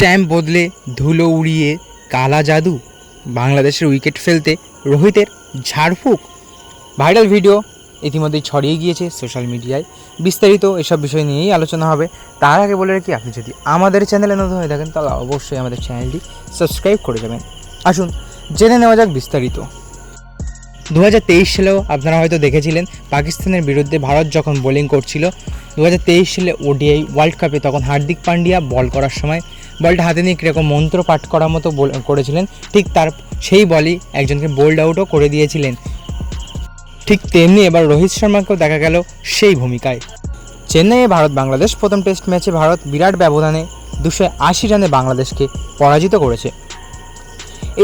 Stamp বদলে ধুলো উড়িয়ে কালা জাদু, বাংলাদেশের উইকেট ফেলতে রোহিতের ঝাড়ফুঁক। ভাইরাল ভিডিও ইতিমধ্যেই ছড়িয়ে গিয়েছে সোশ্যাল মিডিয়ায় বিস্তারিত এসব বিষয় নিয়েই আলোচনা হবে। তার আগে বলে রাখি, আপনি যদি আমাদের চ্যানেলে নতুন হয়ে থাকেন, তাহলে অবশ্যই আমাদের চ্যানেলটি সাবস্ক্রাইব করে যাবেন। আসুন, জেনে নেওয়া যাক বিস্তারিত। দু হাজার তেইশ সালেও আপনারা হয়তো দেখেছিলেন, পাকিস্তানের বিরুদ্ধে ভারত যখন বোলিং করছিল দু হাজার তেইশ সালে ওডিআই ওয়ার্ল্ড কাপে তখন হার্দিক পান্ডিয়া বল করার সময় বলটা হাতে নিয়ে কীরকম মন্ত্র পাঠ করার মতো করেছিলেন, ঠিক তার সেই বলই একজনকে বোল্ড আউটও করে দিয়েছিলেন। ঠিক তেমনি এবার রোহিত শর্মাকেও দেখা গেল সেই ভূমিকায়। চেন্নাইয়ে ভারত বাংলাদেশ প্রথম টেস্ট ম্যাচে ভারত বিরাট ব্যবধানে দুশো আশি রানে বাংলাদেশকে পরাজিত করেছে।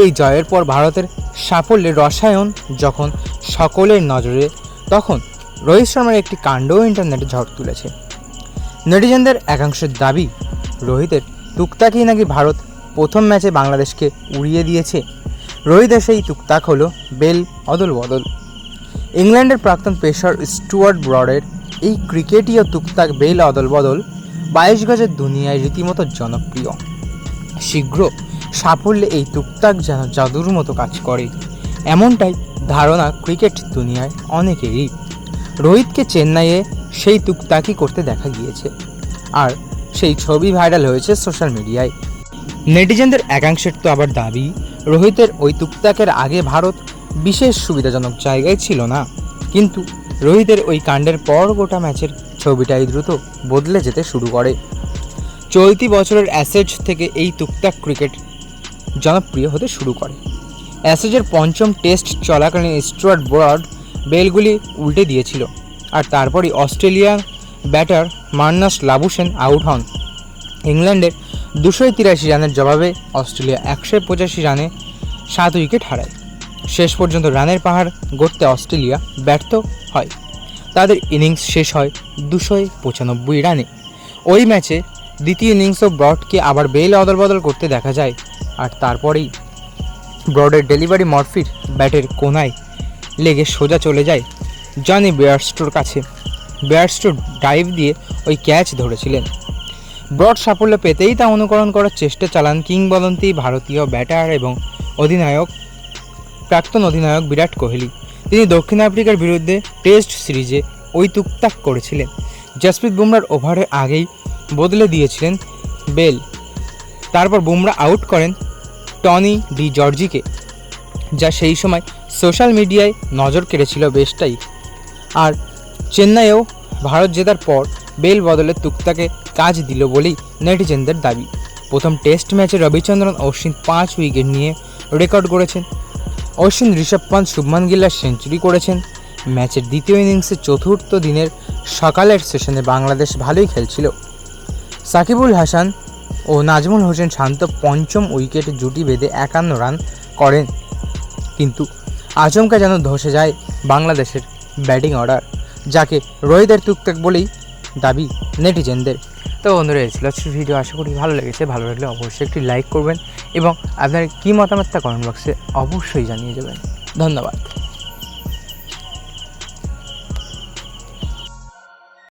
এই জয়ের পর ভারতের সাফল্যের রসায়ন যখন সকলের নজরে, তখন রোহিত শর্মার একটি কাণ্ডও ইন্টারনেটে ঝড় তুলেছে। নেটিজেনদের একাংশের দাবি, রোহিতের টুকতাকেই নাকি ভারত প্রথম ম্যাচে বাংলাদেশকে উড়িয়ে দিয়েছে? রোহিতের সেই টুকতাক হলো বেল অদল বদল। ইংল্যান্ডের প্রাক্তন পেসার স্টুয়ার্ট ব্রডের এই ক্রিকেটীয় টুকতাক বেল অদল বদল বাইশ গজের দুনিয়ায় রীতিমতো জনপ্রিয়। শীঘ্র সাফল্যে এই টুকটাক যেন জাদুর মতো কাজ করে। এমনটাই ধারণা ক্রিকেট দুনিয়ায় অনেকেরই। রোহিতকে চেন্নাইয়ে সেই টুকটাকই করতে দেখা গিয়েছে। আর সেই ছবি ভাইরাল হয়েছে সোশ্যাল মিডিয়ায়। নেটিজেনদের একাংশের তো আবার দাবি, রোহিতের ওই টুকটাকের আগে ভারত বিশেষ সুবিধাজনক জায়গায় ছিল না। কিন্তু রোহিতের ওই কাণ্ডের পর গোটা ম্যাচের ছবিটাই দ্রুত বদলে যেতে শুরু করে। চলতি বছরের অ্যাসেজ থেকে এই টুকটাক ক্রিকেট জনপ্রিয় হতে শুরু করে। অ্যাসেজের পঞ্চম টেস্ট চলাকালীন স্টুয়ার্ট ব্রড বেলগুলি উল্টে দিয়েছিল, আর তারপরই Australian batter Marnus Labuschagne out হন। ইংল্যান্ডের দুশো তিরাশি রানের জবাবে অস্ট্রেলিয়া একশো পঁচাশি রানে সাত উইকেট হারায়। শেষ পর্যন্ত রানের পাহাড় গড়তে অস্ট্রেলিয়া ব্যর্থ হয়। তাদের ইনিংস শেষ হয় দুশো পঁচানব্বই রানে। ওই ম্যাচে দ্বিতীয় ইনিংসও ব্রডকে আবার বেল অদল বদল করতে দেখা যায়। আর তারপরেই ব্রডের ডেলিভারি মরফির ব্যাটের কোনায় লেগে সোজা চলে যায় জনি বেয়ারস্টোর কাছে। বেয়ারস্টো ডাইভ দিয়ে ওই ক্যাচ ধরেছিলেন। ব্রড সাফল্য পেতেই তা অনুকরণ করার চেষ্টা চালান কিংবদন্তি ভারতীয় ব্যাটার এবং অধিনায়ক, প্রাক্তন অধিনায়ক বিরাট কোহলি। তিনি দক্ষিণ আফ্রিকার বিরুদ্ধে টেস্ট সিরিজে ওই তুকতাক করেছিলেন। জসপ্রীত বুমরার ওভারের আগেই বদলে দিয়েছিলেন বেল। তারপর বুমরা আউট করেন টনি ডি জর্জিকে, যা সেই সময় সোশ্যাল মিডিয়ায় নজর কেড়েছিল বেশটাই। আর চেন্নাইয়েও ভারত জেতার পর বেল বদলে তুকতাকে কাজ দিল বলেই নেটিজেনদের দাবি। প্রথম টেস্ট ম্যাচে রবিচন্দ্রন অশ্বিন পাঁচ উইকেট নিয়ে রেকর্ড করেছেন অশ্বিন ঋষভ পান্ত শুভমান গিল্লার সেঞ্চুরি করেছেন। ম্যাচের দ্বিতীয় ইনিংসে চতুর্থ দিনের সকালের সেশনে বাংলাদেশ ভালোই খেলছিল। সাকিবুল হাসান ও নাজমুল হোসেন শান্ত পঞ্চম উইকেটে জুটি বেঁধে একান্ন রান করেন। কিন্তু আচমকা যেন ধসে যায় বাংলাদেশের ব্যাটিং অর্ডার। যাকে রোহিতের টুকটাক বলেই দাবি নেটিজেনদের। তো বন্ধুরা, এই ছিল আজকের ভিডিও। আশা করি ভালো লেগেছে। ভালো লাগলে অবশ্যই একটি লাইক করবেন এবং আপনার কী মতামতটা কমেন্ট বক্সে অবশ্যই জানিয়ে যাবেন ধন্যবাদ।